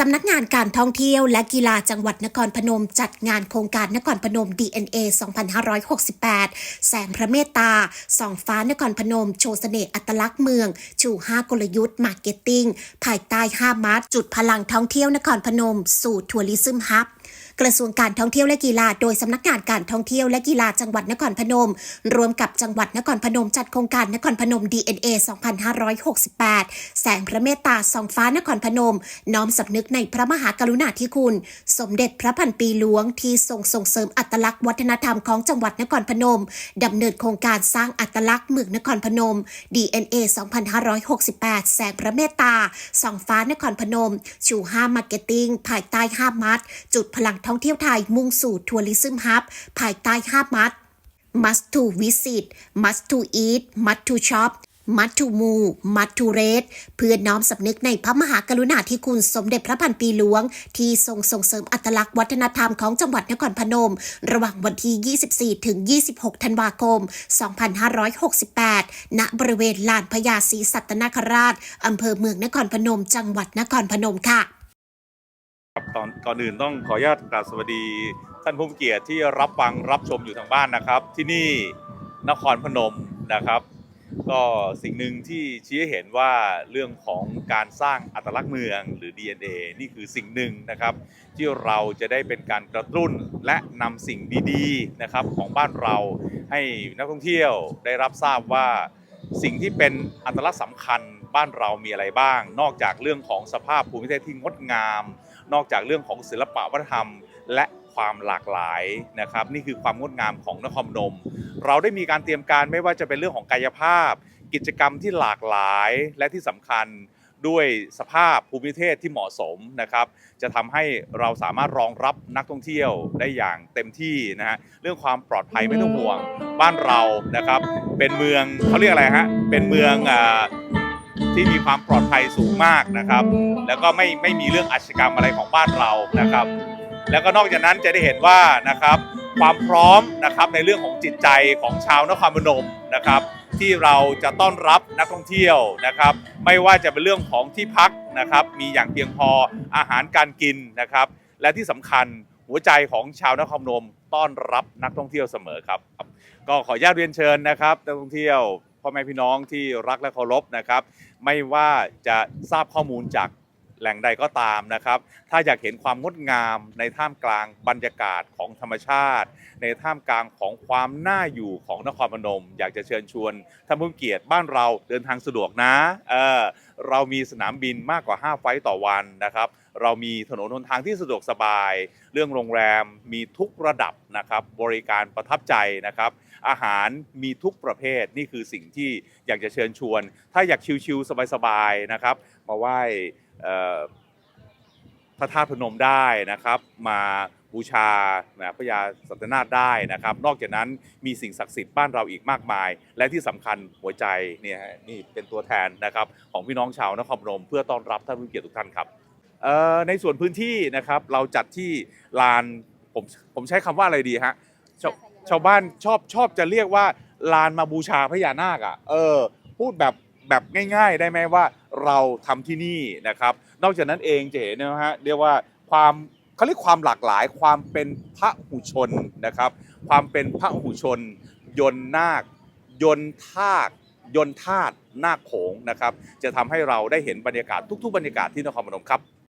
สำนักงานการท่องเที่ยวและกีฬาจังหวัดนครพนม จัดงานโครงการนครพนม DNA 2568 แสงพระเมตตาส่องฟ้านครพนม โชว์เสน่ห์อัตลักษณ์เมือง ชู 5 กลยุทธ์มาร์เก็ตติ้ง ภายใต้ 5 มาร์จุดพลังท่องเที่ยวนครพนม สู่ทัวริซึมฮับ กระทรวงการท่องเที่ยวและกีฬา โดยสำนักงานการท่องเที่ยวและกีฬาจังหวัดนครพนม รวมกับจังหวัดนครพนมจัดโครงการนครพนม DNA 2568 แสงพระเมตตาส่องฟ้านครพนม น้อมสำนึกในพระมหากรุณาธิคุณ สมเด็จพระพันปีหลวงที่ทรงส่งเสริมอัตลักษณ์วัฒนธรรมของจังหวัดนครพนมดำเนินโครงการสร้างอัตลักษณ์เมืองนครพนม DNA 2568 แสงพระเมตตาส่องฟ้านครพนม ชู5มาร์เก็ตติ้งภายใต้5มัด จุดพลังท่องเที่ยวไทยมุ่งสู่ทัวริซึมฮับภายใต้ 5 มัด must to visit must to eat must to shop must to move must to rate เพื่อน้อมสำนึกในพระมหากรุณาธิคุณสมเด็จพระพันปีหลวง ที่ทรงส่งเสริมอัตลักษณ์วัฒนธรรมของจังหวัดนครพนม ระหว่างวันที่ 24 ถึง 26 ธันวาคม 2568 ณ บริเวณลานพญาศรีสัตนคราช อำเภอเมืองนครพนม จังหวัดนครพนมค่ะ ครับตอนก่อนอื่นต้องขออนุญาตกราบสวัสดี ท่านผู้มีเกียรติที่รับฟังรับชมอยู่ทางบ้านนะครับ ที่นี่นครพนมนะครับ ก็สิ่งหนึ่งที่ชี้ให้เห็นว่าเรื่องของการสร้างอัตลักษณ์เมืองหรือ DNA นี่คือสิ่งหนึ่งนะครับ ที่เราจะได้เป็นการกระตุ้นและนำสิ่งดีๆนะครับของบ้านเราให้นักท่องเที่ยวได้รับทราบว่าสิ่งที่เป็นอัตลักษณ์สำคัญบ้านเรามีอะไรบ้าง นอกจากเรื่องของสภาพภูมิประเทศที่งดงาม นอกจากเรื่องของศิลปะวัฒนธรรม และความหลากหลายนะครับ นี่คือความงดงามของนครพนม เราได้มีการเตรียมการไม่ว่าจะเป็นเรื่องของกายภาพ กิจกรรมที่หลากหลายและที่สำคัญด้วยสภาพภูมิประเทศที่เหมาะสมนะครับ จะทำให้เราสามารถรองรับนักท่องเที่ยวได้อย่างเต็มที่นะฮะเรื่องความปลอดภัยไม่ต้องห่วง บ้านเรานะครับ เป็นเมืองเขาเรียกอะไรฮะเป็นเมืองอ่า ที่มีความปลอดภัยสูงมากนะครับ แล้วก็ไม่ไม่มีเรื่องอาชญากรรมอะไรของบ้านเรานะครับ แล้วก็นอกจากนั้นจะได้เห็นว่านะครับความพร้อมนะครับในเรื่องของจิตใจของชาวนครพนมนะครับ ที่เราจะต้อนรับนักท่องเที่ยวนะครับ ไม่ว่าจะเป็นเรื่องของที่พักนะครับ มีอย่างเพียงพออาหารการกินนะครับ และที่สำคัญหัวใจของชาวนครพนมต้อนรับนักท่องเที่ยวเสมอครับ ก็ขออนุญาตเรียนเชิญนะครับนักท่องเที่ยว พ่อแม่พี่น้องที่รักและเคารพนะครับ ไม่ว่าจะทราบข้อมูลจาก แหล่งใดก็ตามนะครับ ถ้าอยากเห็นความงดงามในท่ามกลางบรรยากาศของธรรมชาติ ในท่ามกลางของความน่าอยู่ของนครพนม อยากจะเชิญชวนท่านผู้เกียรติบ้านเราเดินทางสะดวกนะเออเรามีสนามบินมากกว่า 5 ไฟล์ต่อวันนะครับเรามีถนนหนทางที่สะดวกสบาย เรื่องโรงแรมมีทุกระดับนะครับ บริการประทับใจนะครับ อาหารมีทุกประเภทนี่คือสิ่งที่อยากจะเชิญชวน ถ้าอยากชิลๆสบายๆนะครับ มาไหว้ พระธาตุพนมได้นะครับ มาบูชานะพระยาสัตนาถได้นะครับ นอกจากนั้นมีสิ่งศักดิ์สิทธิ์บ้านเราอีกมากมาย และที่สำคัญหัวใจเนี่ยฮะนี่เป็นตัวแทนนะครับของพี่น้องชาวนครพนมเพื่อต้อนรับท่านผู้มีเกียรติทุกท่านครับเอ่อในส่วนพื้นที่นะครับเราจัดที่ลานผมผมใช้คำว่าอะไรดีฮะชาวชาวบ้านชอบชอบจะเรียกว่าลานมาบูชาพญานาคอะเออพูดแบบ แบบง่าย ๆ ได้ไหมว่าเราทำที่นี่นะครับ นอกจากนั้นเองจะเห็นนะฮะเรียกว่าความเขาเรียกความหลากหลายความเป็นพระหุชนนะครับ ความเป็นพระหุชน ยนนาค ยนทากยนธาตุนาคโขงนะครับ จะทำให้เราได้เห็นบรรยากาศทุก ๆ บรรยากาศที่นครพนมครับ